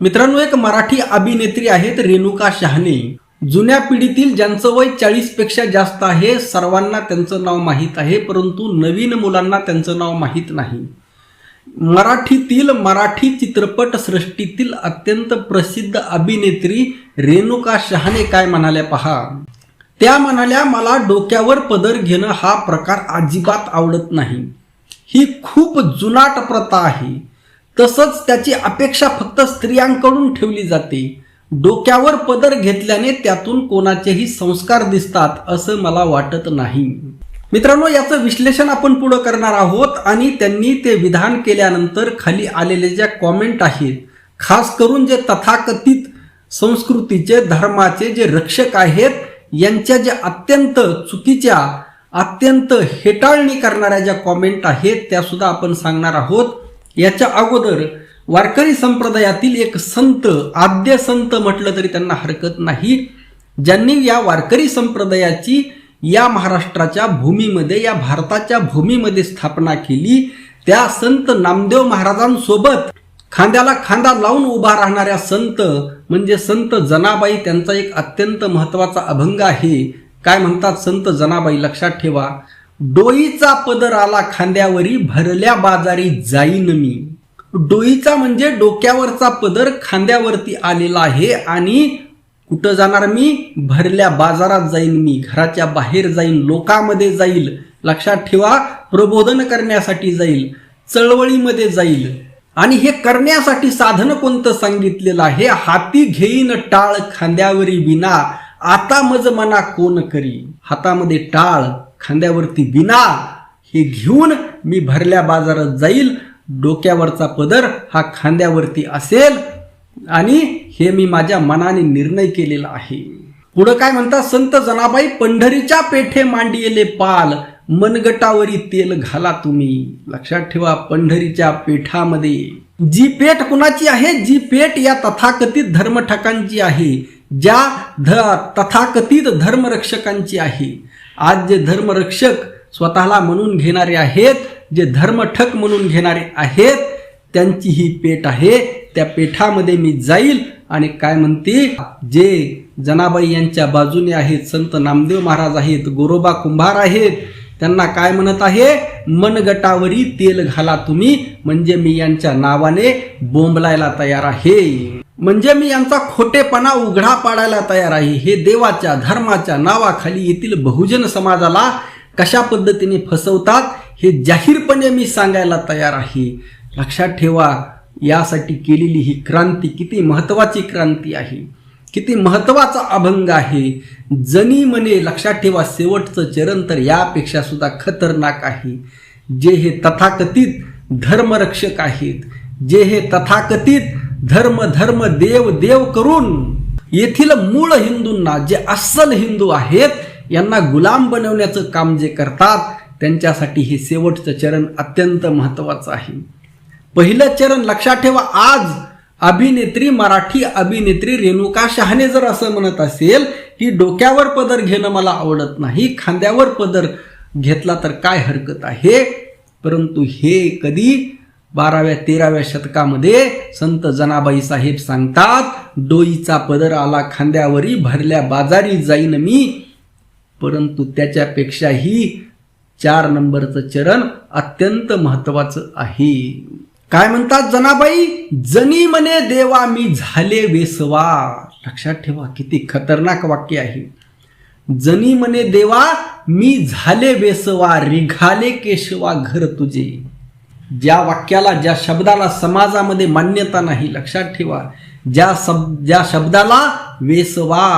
मित्रांनो एक मराठी अभिनेत्री आहेत रेणुका शहाणे. जुन्या पिढीतील ज्यांचं वय चाळीसपेक्षा जास्त आहे सर्वांना त्यांचं नाव माहीत आहे परंतु नवीन मुलांना त्यांचं नाव माहीत नाही. मराठीतील मराठी चित्रपट सृष्टीतील अत्यंत प्रसिद्ध अभिनेत्री रेणुका शहाणे काय म्हणाल्या पहा. त्या म्हणाल्या मला डोक्यावर पदर घेणं हा प्रकार अजिबात आवडत नाही. ही खूप जुनाट प्रथा आहे. तसंच त्याची अपेक्षा फक्त स्त्रियांकडून ठेवली जाते. डोक्यावर पदर घेतल्याने त्यातून कोणाचेही संस्कार दिसतात असं मला वाटत नाही. मित्रांनो याचं विश्लेषण आपण पुढं करणार आहोत आणि त्यांनी ते विधान केल्यानंतर खाली आलेले ज्या कॉमेंट आहेत खास करून जे तथाकथित संस्कृतीचे धर्माचे जे रक्षक आहेत यांच्या ज्या अत्यंत चुकीच्या अत्यंत हेटाळणी करणाऱ्या ज्या कॉमेंट आहेत त्या सुद्धा आपण सांगणार आहोत. याच्या अगोदर वारकरी संप्रदायातील एक संत आद्य संत म्हटलं तरी त्यांना हरकत नाही. ज्यांनी या वारकरी संप्रदायाची या महाराष्ट्राच्या भूमीमध्ये या भारताच्या भूमीमध्ये स्थापना केली त्या संत नामदेव महाराजांसोबत खांद्याला खांदा लावून उभा राहणाऱ्या संत म्हणजे संत जनाबाई त्यांचा एक अत्यंत महत्त्वाचा अभंग आहे. काय म्हणतात? संत जनाबाई लक्षात ठेवा. डोईचा पदर आला खांद्यावरी भरल्या बाजारी जाईन मी. डोईचा म्हणजे डोक्यावरचा पदर खांद्यावरती आलेला आहे आणि कुठं जाणार मी? भरल्या बाजारात जाईन मी. घराच्या बाहेर जाईन लोकांमध्ये जाईल. लक्षात ठेवा प्रबोधन करण्यासाठी जाईल चळवळीमध्ये जाईल. आणि हे करण्यासाठी साधन कोणतं सांगितलेलं आहे? हाती घेईन टाळ खांद्यावरी विना आता मज मना कोण करी? हातामध्ये टाळ खांद्यावरती विना हे घेऊन मी भरल्या बाजारात जाईल. डोक्यावरचा पदर हा खांद्यावरती असेल आणि हे मी माझ्या मनाने निर्णय केलेला आहे. पुढं काय म्हणतात? संत जनाबाई पंढरीच्या पेठे मांडियेले पाल मनगटावरी तेल घाला तुम्ही. लक्षात ठेवा पंढरीच्या पेठामध्ये. जी पेठ कुणाची आहे? जी पेठ या तथाकथित धर्मठकांची आहे. ज्या ध तथाकथित धर्मरक्षकांची आहे. आज जे धर्मरक्षक स्वतःला म्हणून घेणारे आहेत जे धर्मठक म्हणून घेणारे आहेत त्यांची ही पेठ आहे. त्या पेठामध्ये मी जाईल आणि काय म्हणते? जे जनाबाई यांच्या बाजूने आहेत संत नामदेव महाराज आहेत गोरोबा कुंभार आहेत त्यांना काय म्हणत आहे? मनगटावरी तेल घाला तुम्ही म्हणजे मी यांच्या नावाने बोंबलायला तयार आहे. म्हणजे मी यांचा खोटेपणा उघडा पाडायला तयार आहे. हे देवाच्या धर्माच्या नावाखाली येथील बहुजन समाजाला कशा पद्धतीने फसवतात हे जाहीरपणे मी सांगायला तयार आहे. लक्षात ठेवा यासाठी केलेली ही क्रांती किती महत्वाची क्रांती आहे. किती महत्त्वाचा अभंग आहे. जनी मने लक्षात ठेवा शेवटचं चरण तर यापेक्षा सुद्धा खतरनाक आहे. जे हे तथाकथित धर्मरक्षक आहेत जे हे तथाकथित धर्म धर्म देव देव करून येथील मूळ हिंदूंना जे अस्सल हिंदू आहेत यांना गुलाम बनवण्याचं काम जे करतात त्यांच्यासाठी हे शेवटचं चरण अत्यंत महत्वाचं आहे. पहिलं चरण लक्षात ठेवा आज अभिनेत्री मराठी अभिनेत्री रेणुका शहाणे जर असं म्हणत असेल की डोक्यावर पदर घेणं मला आवडत नाही खांद्यावर पदर घेतला तर काय हरकत आहे? परंतु हे कधी बाराव्या तेराव्या शतकामध्ये संत जनाबाई साहेब सांगतात डोईचा पदर आला खांद्यावरी भरल्या बाजारी जाईन मी. परंतु त्याच्यापेक्षाही चार नंबरचं चरण अत्यंत महत्वाचं आहे. काय म्हणतात जनाबाई? जनी म्हणे देवा मी झाले वेसवा. लक्षात ठेवा किती खतरनाक वाक्य आहे. जनी म्हणे देवा मी झाले वेसवा रिघाले केशवा घर तुझे. ज्या वाक्याला ज्या शब्दाला समाजामध्ये मान्यता नाही लक्षात ठेवा. ज्या सब ज्या शब्दाला वेसवा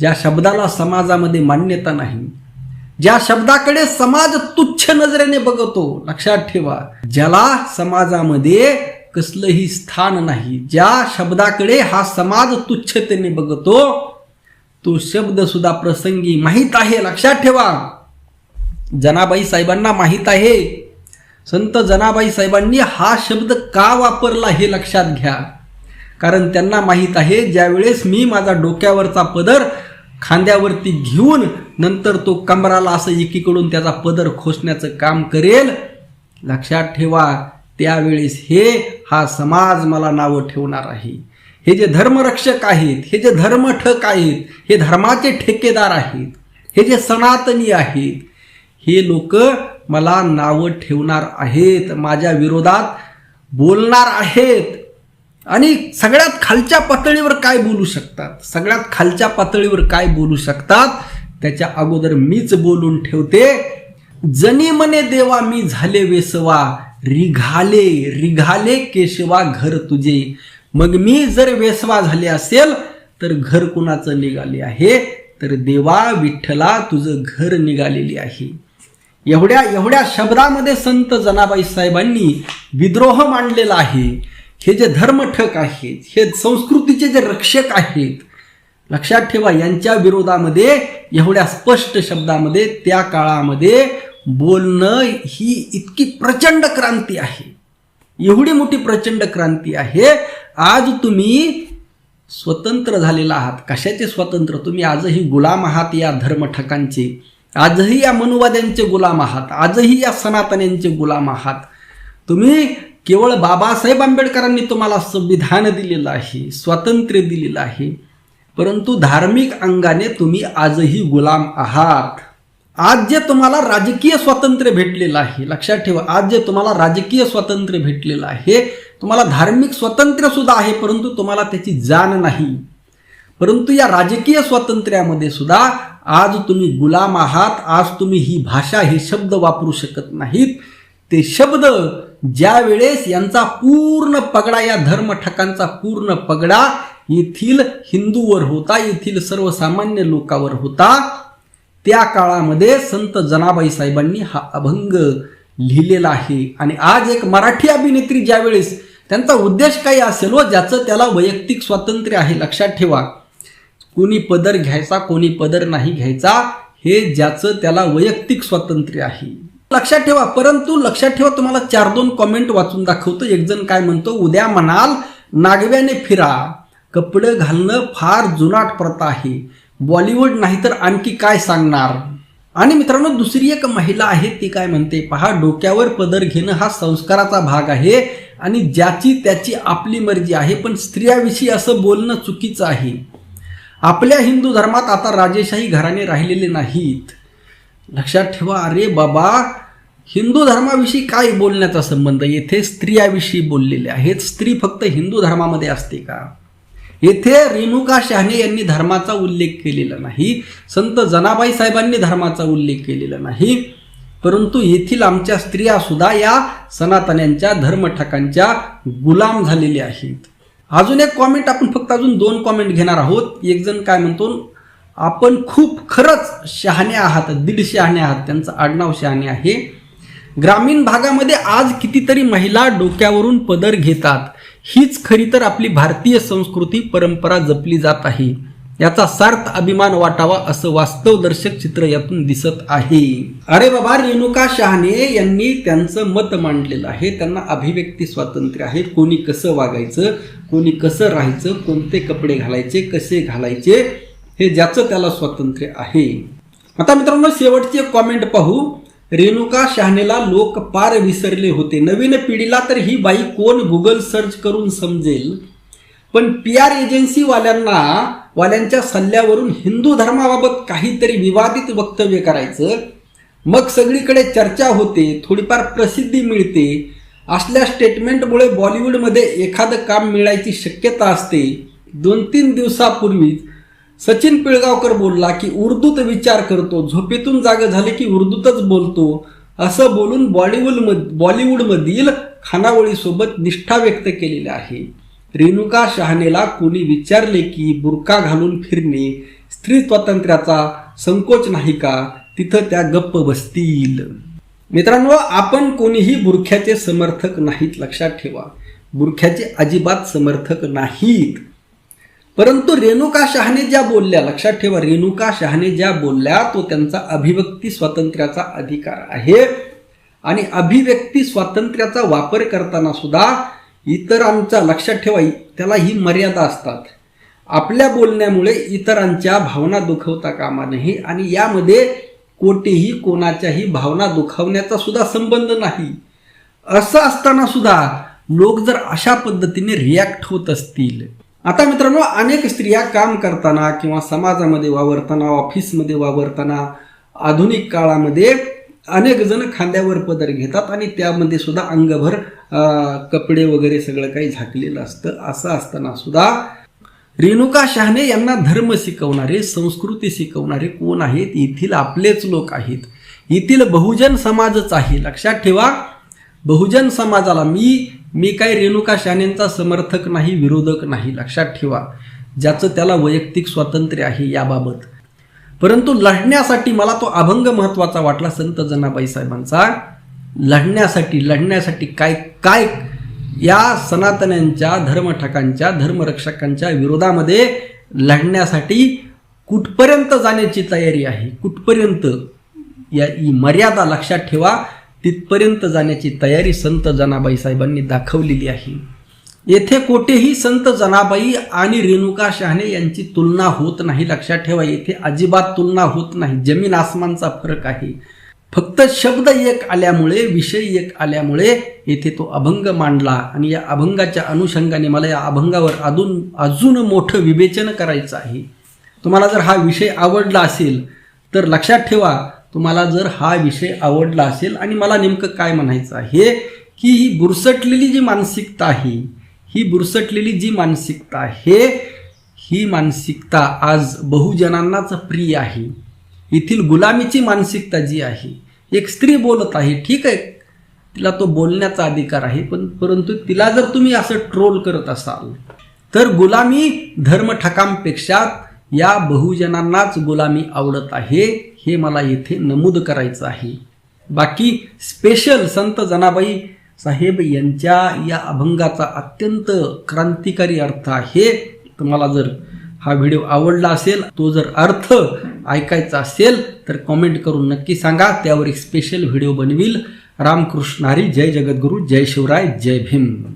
ज्या शब्दाला समाजामध्ये मान्यता नाही ज्या शब्दाकडे समाज तुच्छ नजरेने बघतो लक्षात ठेवा. ज्याला समाजामध्ये कसलंही स्थान नाही ज्या शब्दाकडे हा समाज तुच्छतेने बघतो तो शब्द सुद्धा प्रसंगी माहीत आहे लक्षात ठेवा. जनाबाई साहेबांना माहीत आहे संत जनाबाई साहेबांनी हा शब्द का वापरला हे लक्षात घ्या. कारण त्यांना माहीत आहे ज्यावेळेस मी माझा डोक्यावरचा पदर खांद्यावरती घेऊन नंतर तो कमराला असं एकीकडून त्याचा पदर खोसण्याचं काम करेल लक्षात ठेवा त्यावेळेस हे हा समाज मला नावं ठेवणार आहे. हे जे धर्मरक्षक आहेत हे जे धर्मठक आहेत हे धर्माचे ठेकेदार आहेत हे जे सनातनी आहेत हे लोक मला नावं ठेवणार आहेत माझ्या विरोधात बोलणार आहेत. आणि सगळ्यात खालच्या पातळीवर काय बोलू शकतात? सगळ्यात खालच्या पातळीवर काय बोलू शकतात? त्याच्या अगोदर मीच बोलून ठेवते. जनी मने देवा मी झाले वेसवा रिघाले रिघाले केशवा घर तुझे. मग मी जर वेसवा झाले असेल तर घर कुणाचं निघाले आहे? तर देवा विठ्ठला तुझं घर निघालेली आहे. एवढ्या एवढ्या शब्दामध्ये संत जनाबाई साहेबांनी विद्रोह मांडलेला आहे. हे जे धर्मठक आहेत हे संस्कृतीचे जे रक्षक आहेत लक्षात ठेवा यांच्या विरोधामध्ये एवढ्या स्पष्ट शब्दामध्ये त्या काळामध्ये बोलणं ही इतकी प्रचंड क्रांती आहे. एवढी मोठी प्रचंड क्रांती आहे. आज तुम्ही स्वतंत्र झालेला आहात. कशाचे स्वतंत्र? तुम्ही आजही गुलाम आहात या धर्मठकांचे. आजही या मनुवाद्यांचे गुलाम आहात आजही या सनातन्यांचे गुलाम आहात. तुम्ही केवळ बाबासाहेब आंबेडकरांनी तुम्हाला संविधान दिलेलं आहे स्वातंत्र्य दिलेलं आहे परंतु धार्मिक अंगाने तुम्ही आजही गुलाम आहात. आज जे तुम्हाला राजकीय स्वातंत्र्य भेटलेलं आहे लक्षात ठेवा आज जे तुम्हाला राजकीय स्वातंत्र्य भेटलेलं आहे तुम्हाला धार्मिक स्वातंत्र्य सुद्धा आहे परंतु तुम्हाला त्याची जाण नाही. परंतु या राजकीय स्वातंत्र्यामध्ये सुद्धा आज तुम्ही गुलाम आहात आज तुम्ही ही भाषा हे शब्द वापरू शकत नाहीत. ते शब्द ज्या वेळेस यांचा पूर्ण पगडा या धर्मठकांचा पूर्ण पगडा येथील हिंदूवर होता येथील सर्वसामान्य लोकावर होता त्या काळामध्ये संत जनाबाई साहेबांनी हा अभंग लिहिलेला आहे. आणि आज एक मराठी अभिनेत्री ज्यावेळेस त्यांचा उद्देश काही असेल व ज्याचं त्याला वैयक्तिक स्वातंत्र्य आहे लक्षात ठेवा. कोणी पदर घ्यायचा कोणी पदर नाही घ्यायचा हे ज्याचं त्याला वैयक्तिक स्वातंत्र्य आहे. लक्षात ठेवा परंतु लक्षात ठेवा तुम्हाला चार दोन कॉमेंट वाचून दाखवतो. एक जण काय म्हणतो उद्या म्हणाल नागव्याने फिरा कपडे घालणं फार जुनाट प्रथा आहे. बॉलिवूड नाही तर आणखी काय सांगणार? आणि मित्रांनो दुसरी एक महिला आहे ती काय म्हणते पहा डोक्यावर पदर घेणं हा संस्काराचा भाग आहे आणि ज्याची त्याची आपली मर्जी आहे पण स्त्रियाविषयी असं बोलणं चुकीचं आहे. आपल्या हिंदू धर्मात आता राजेशाही घराणे राहिलेले नाहीत. लक्षात ठेवा अरे बाबा हिंदू धर्माविषयी काय बोलण्याचा संबंध? येथे स्त्रियाविषयी बोललेले आहेत. स्त्री फक्त हिंदू धर्मामध्ये असते का? येथे रेणुका शहाणे यांनी धर्माचा उल्लेख केलेला नाही. संत जनाबाई साहेबांनी धर्माचा उल्लेख केलेला नाही. परंतु येथील आमच्या स्त्रिया सुद्धा या सनातन्यांच्या धर्मठकांच्या गुलाम झालेल्या आहेत. अजून एक कॉमेंट आपण फक्त अजून दोन कॉमेंट घेणार आहोत. एक जण काय म्हणतो आपण खूप खरंच शहाणे आहात दीड शहाणे आहात त्यांचं आडनाव शहाणे आहे. ग्रामीण भागामध्ये आज कितीतरी महिला डोक्यावरून पदर घेतात. हीच खरी तर आपली भारतीय संस्कृती परंपरा जपली जात आहे. याचा सार्थ अभिमान वाटावा असं वास्तवदर्शक चित्र यातून दिसत आहे. अरे बाबा रेणुका शहाणे यांनी त्यांचं मत मांडलेलं आहे. त्यांना अभिव्यक्ती स्वातंत्र्य आहे. कोणी कसं वागायचं कोणी कसं राहायचं कोणते कपडे घालायचे कसे घालायचे हे ज्याचं त्याला स्वातंत्र्य आहे. आता मित्रांनो शेवटची एक कॉमेंट पाहू. रेणुका शहाणेला लोक पार विसरले होते. नवीन पिढीला तर ही बाई कोण गुगल सर्च करून समजेल? पण पी आर एजन्सीवाल्यांना वाल्यांच्या सल्ल्यावरून हिंदू धर्माबाबत काहीतरी विवादित वक्तव्य करायचं. मग सगळीकडे चर्चा होते थोडीफार प्रसिद्धी मिळते. असल्या स्टेटमेंटमुळे बॉलिवूडमध्ये एखादं काम मिळायची शक्यता असते. दोन तीन दिवसापूर्वीच सचिन पिळगावकर बोलला की उर्दूत विचार करतो. झोपेतून जागं झाले की उर्दूतच बोलतो. असं बोलून बॉलिवूड बॉलिवूडमधील खानावळीसोबत निष्ठा व्यक्त केलेली आहे. रेणुका शहाणेला कोणी विचारले की बुरका घालून फिरणे स्त्री स्वातंत्र्याचा संकोच नाही का? तिथं त्या गप्प बसतील. मित्रांनो आपण कोणीही बुरख्याचे समर्थक नाहीत लक्षात ठेवा. बुरख्याचे अजिबात समर्थक नाहीत. परंतु रेणुका शहाने ज्या बोलल्या लक्षात ठेवा रेणुका शहाने ज्या बोलल्या तो त्यांचा अभिव्यक्ती स्वातंत्र्याचा अधिकार आहे. आणि अभिव्यक्ती स्वातंत्र्याचा वापर करताना सुद्धा इतरांचा लक्षात ठेवा त्याला ही मर्यादा असतात. आपल्या बोलण्यामुळे इतरांच्या भावना दुखवता कामा नये आणि यामध्ये कोठेही कोणाच्याही भावना दुखावण्याचा सुद्धा संबंध नाही. असं असताना सुद्धा लोक जर अशा पद्धतीने रिॲक्ट होत असतील. आता मित्रांनो अनेक स्त्रिया काम करताना किंवा समाजामध्ये वावरताना ऑफिसमध्ये वावरताना आधुनिक काळामध्ये अनेक जण खांद्यावर पदर घेतात आणि त्यामध्ये सुद्धा अंगभर कपडे वगैरे सगळं काही झाकलेलं असतं. असं असताना सुद्धा रेणुका शहाणे यांना धर्म शिकवणारे संस्कृती शिकवणारे कोण आहेत? येथील आपलेच लोक आहेत. येथील बहुजन समाजच आहे. लक्षात ठेवा बहुजन समाजाला मी मी काही रेणुका शहाणेंचा समर्थक नाही विरोधक नाही. लक्षात ठेवा ज्याचं त्याला वैयक्तिक स्वातंत्र्य आहे याबाबत. परंतु लढण्यासाठी मला तो अभंग महत्त्वाचा वाटला संत जनाबाई साहेबांचा. लढण्यासाठी लढण्यासाठी काय काय? या सनातन्यांच्या धर्मठकांच्या धर्मरक्षकांच्या विरोधामध्ये लढण्यासाठी कुठपर्यंत जाण्याची तयारी आहे? कुठपर्यंत? या ही मर्यादा लक्षात ठेवा. तिथपर्यंत जाण्याची तयारी संत जनाबाई साहेबांनी दाखवलेली आहे. येथे कोठेही संत जनाबाई आणि रेणुका शहाणे यांची तुलना होत नाही. लक्षात ठेवा येथे अजिबात तुलना होत नाही. जमीन आसमानचा फरक आहे. फक्त शब्द एक आल्यामुळे विषय एक आल्यामुळे येथे तो अभंग मांडला आणि या अभंगाच्या अनुषंगाने मला या अभंगावर अजून अजून मोठं विवेचन करायचं आहे. तुम्हाला जर हा विषय आवडला असेल तर लक्षात ठेवा तुम्हाला जर हा विषय आवडला असेल आणि मला नेमकं काय म्हणायचं आहे की ही बुरसटलेली जी मानसिकता आहे ही बुरसटलेली जी मानसिकता आहे ही मानसिकता आज बहुजनांनाच प्रिय आहे. येथील गुलामीची मानसिकता जी आहे एक स्त्री बोलत आहे ठीक आहे तिला तो बोलण्याचा अधिकार आहे पण परंतु तिला जर तुम्ही असं ट्रोल करत असाल तर गुलामी धर्मठकांपेक्षा या बहुजनांनाच गुलामी आवडत आहे हे मला येथे नमूद करायचं आहे. बाकी स्पेशल संत जनाबाई साहेब यांच्या या अभंगाचा अत्यंत क्रांतिकारी अर्थ आहे. तुम्हाला जर हा व्हिडिओ आवडला असेल तो जर अर्थ ऐकायचा असेल तर कॉमेंट करून नक्की सांगा. त्यावर एक स्पेशल व्हिडिओ बनवील. रामकृष्ण हरी जय जगद्गुरू जय शिवराय जय भीम.